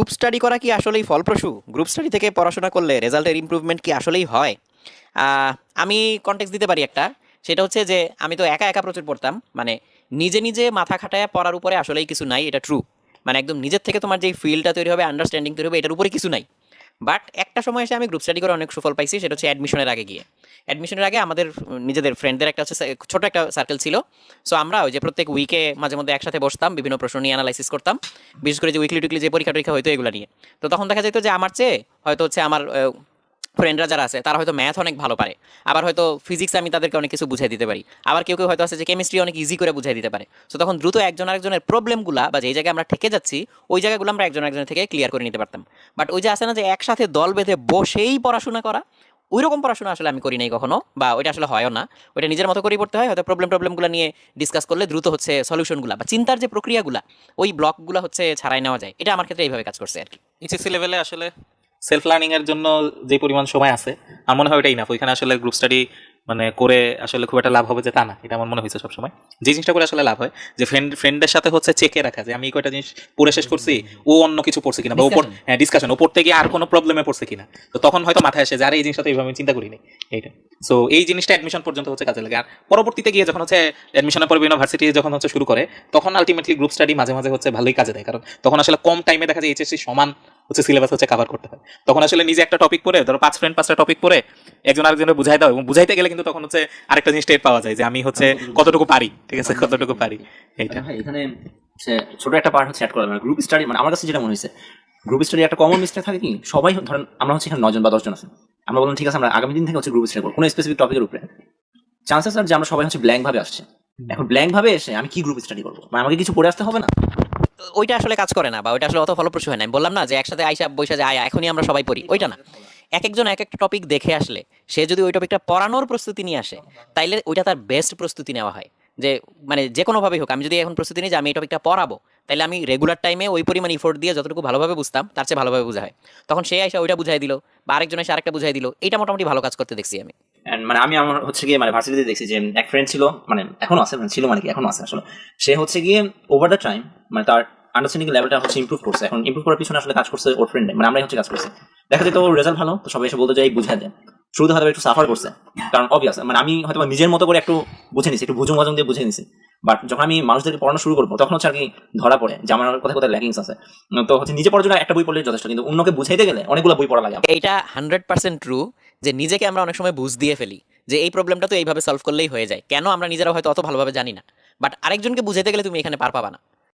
Group study করা কি আসলেই ফলপ্রসূ? গ্রুপ স্টাডি থেকে পড়াশোনা করলে রেজাল্টের ইম্প্রুভমেন্ট কি আসলেই হয়? আমি কনটেক্স দিতে পারি একটা। সেটা হচ্ছে যে, আমি তো একা একা প্রচুর পড়তাম। মানে নিজে নিজে মাথা খাটায় পড়ার উপরে আসলেই কিছু নাই, এটা ট্রু মানে একদম নিজের থেকে তোমার যে ফিল্ডটা তৈরি হবে আন্ডারস্ট্যান্ডিং তৈরি হবে, এটার উপরে কিছু নাই। বাট একটা সময় এসে আমি গ্রুপ স্টাডি করে অনেক সুফল পাইছি, সেটা হচ্ছে অ্যাডমিশনের আগে গিয়ে। অ্যাডমিশনের আগে আমাদের নিজেদের ফ্রেন্ডদের একটা হচ্ছে ছোটো একটা সার্কেল ছিল। সো আমরা ওই যে প্রত্যেক উইকে মাঝে মধ্যে একসাথে বসতাম, বিভিন্ন প্রশ্ন নিয়ে অ্যানালাইসিস করতাম। বিশেষ করে যে উইকলি টুইকলি যে পরীক্ষা টরীক্ষা হয়তো এগুলো নিয়ে। তো তখন দেখা যেত যে আমার চেয়ে হয়তো হচ্ছে আমার ফ্রেন্ডরা যারা আছে, তারা হয়তো ম্যাথ অনেক ভালো পারে। আবার হয়তো ফিজিক্স আমি তাদেরকে অনেক কিছু বুঝাই দিতে পারি। আবার কেউ কেউ হয়তো আছে যে কেমিস্ট্রি অনেক ইজি করে বুঝাই দিতে পারে। সো তখন দ্রুত একজন আরেকজনের প্রবলেমগুলা বা যেই জায়গায় আমরা ঠেকে যাচ্ছি, ওই জায়গাগুলো আমরা একজন আরেকজনের থেকে ক্লিয়ার করে নিতে পারতাম। বাট ওই যে আছে না যে একসাথে দল বেঁধে বসেই পড়াশোনা করা ওই রকম পড়াশোনা আসলে আমি করি নাই কখনো বা ওইটা আসলে হয়ও না। ওইটা নিজের মতো করেই পড়তে হয়, হয়তো প্রবলেম প্রবলেমগুলো নিয়ে ডিসকাস করলে দ্রুত হচ্ছে সলিউশনগুলো বা চিন্তার যে প্রক্রিয়াগুলা, ওই ব্লকগুলো হচ্ছে ছাড়াই নেওয়া যায়। এটা আমার ক্ষেত্রে এইভাবে কাজ করছে আর কি। এইচএসসি লেভেলে আসলে সেলফ লার্নিং এর জন্য যে পরিমাণ সময় আছে আমার মনে হয় ওইটাই না ওইখানে আসলে গ্রুপ স্টাডি মানে করে আসলে খুব একটা লাভ হবে যে তা না এটা আমার মনে হয়েছে সবসময়। যে জিনিসটা করে আসলে লাভ হয় যে ফ্রেন্ড ফ্রেন্ডের সাথে হচ্ছে চেকে রাখা যে আমি কয়টা জিনিস পড়ে শেষ করছি ও অন্য কিছু পড়ছে কিনা বা ওপর হ্যাঁ ডিসকাশন ও পড়তে গিয়ে আর কোনো প্রবলেমে পড়ছে কিনা। তো তখন হয়তো মাথায় আসে যে আরে এই জিনিসটা তো এইভাবে চিন্তা করিনি। এইটা। সো এই জিনিসটা অ্যাডমিশন পর্যন্ত হচ্ছে কাজে লাগে। আর পরবর্তীতে গিয়ে যখন হচ্ছে অ্যাডমিশনের পর ইউনিভার্সিটি যখন হচ্ছে শুরু করে তখন আলটিমেটলি গ্রুপ স্টাডি মাঝে মাঝে হচ্ছে ভালোই কাজে দেয়। কারণ তখন আসলে কম টাইমে দেখা যায় এইচএসসি সমান হচ্ছে সিলেবাস হচ্ছে কভার করতে হয়। তখন আসলে নিজে একটা টপিক পড়ে ধরো পাঁচ ফ্রেন্ড পাঁচটা টপিক পড়ে একজন আরেকজনের বুঝাই দাও এবং বুঝাইতে গেলে কিন্তু তখন হচ্ছে আরেকটা জিনিস টের পাওয়া যায় যে আমি হচ্ছে কতটুকু পারি ঠিক আছে? কতটুকু পারি এইটা। এখানে ছোট একটা পার্ট হচ্ছে অ্যাড করা গ্রুপ স্টাডি মানে আমার কাছে যেটা মনে হয়েছে গ্রুপ স্টাডি একটা কমন মিস্টেক থাকে কি সবাই ধরেন আমরা হচ্ছে এখানে নজন বা দশজন আছে। আমরা বললাম ঠিক আছে আমরা আগামী দিন থেকে হচ্ছে গ্রুপ স্টাডি করব। কোনো স্পেসিফিক টপিকের উপরে। চান্সেস আর যে আমরা সবাই হচ্ছে ব্ল্যাঙ্ক ভাবে আসছে। এখন ব্ল্যাঙ্ক ভাবে এসে আমি কি গ্রুপ স্টাডি করব? মানে আমাকে কিছু পড়ে আসতে হবে না? ওইটা আসলে কাজ করে না বা ওইটা আসলে অত ফলপ্রসূ হয় না। আমি বললাম না যে একসাথে আইসা বৈশা যে আয়া, এখনই আমরা সবাই পড়ি, ওইটা না। এক একজন এক একটা টপিক দেখে আসলে সে যদি ওই টপিকটা পড়ানোর প্রস্তুতি নিয়ে আসে, তাইলে ওইটা তার বেস্ট প্রস্তুতি নেওয়া হয়। যে মানে যে কোনোভাবেই হোক, আমি যদি এখন প্রস্তুতি নিই যে আমি এই টপিকটা পড়াবো তাহলে আমি রেগুলার টাইমে ওই পরিমাণ ইফোর্ট দিয়ে যতটুকু ভালোভাবে বুঝতাম, তার চেয়ে ভালোভাবে বোঝা হয়। তখন সে আইসা ওইটা বুঝাই দিল, বা আরেকজন এসে আরেকটা বুঝাই দিল এটা মোটামুটি ভালো কাজ করতে দেখছি আমি। মানে আমি আমার হচ্ছে গিয়ে মানে ভার্সিটিতে দেখছি যে এক ফ্রেন্ড ছিল মানে এখনও আছে মানে ছিল মানে কি এখনও আছে আসলে। সে হচ্ছে গিয়ে ওভার দ্য টাইম মানে তার আন্ডারস্ট্যান্ডিং লেভেলটা হচ্ছে ইমপ্রুভ করছে। এখন ইমপ্রুভ করার পিছনে আসলে কাজ করছে ওর ফ্রেন্ড মানে আমরাই হচ্ছে কাজ করছে। দেখা যেত রেজাল্ট ভালো, তো সবাই এসে বলতে যাই বুঝা দেয় শুরুতে হয়তো একটু সাফার করছে। কারণ অবভিয়াস মানে আমি হয়তো নিজের মতো করে একটু বুঝে নিছি, একটু ভুজুং বাজুং দিয়ে বুঝে নিছি। বাট যখন আমি মানুষদেরকে পড়ানো শুরু করব, তখন হচ্ছে আর কি ধরা পড়ে যে আমার কোথায় কোথায় ল্যাকিংস আছে। তো হচ্ছে নিজে পড়ার জন্য একটা বই পড়লে যথেষ্ট। কিন্তু অন্যকে বুঝাইতে গেলে অনেকগুলো বই পড়া লাগে। এটা হান্ড্রেড পার্সেন্ট ট্রু যে নিজেকে আমরা অনেক সময় বুঝ দিয়ে ফেলি যে এই প্রবলেমটা তো এইভাবে সলভ করলেই হয়ে যায়। কেন আমরা নিজেরা হয়তো অত ভালোভাবে জানি না? বাট আরেকজনকে বুঝাইতে গেলে তুমি এখানে পার পাবা না।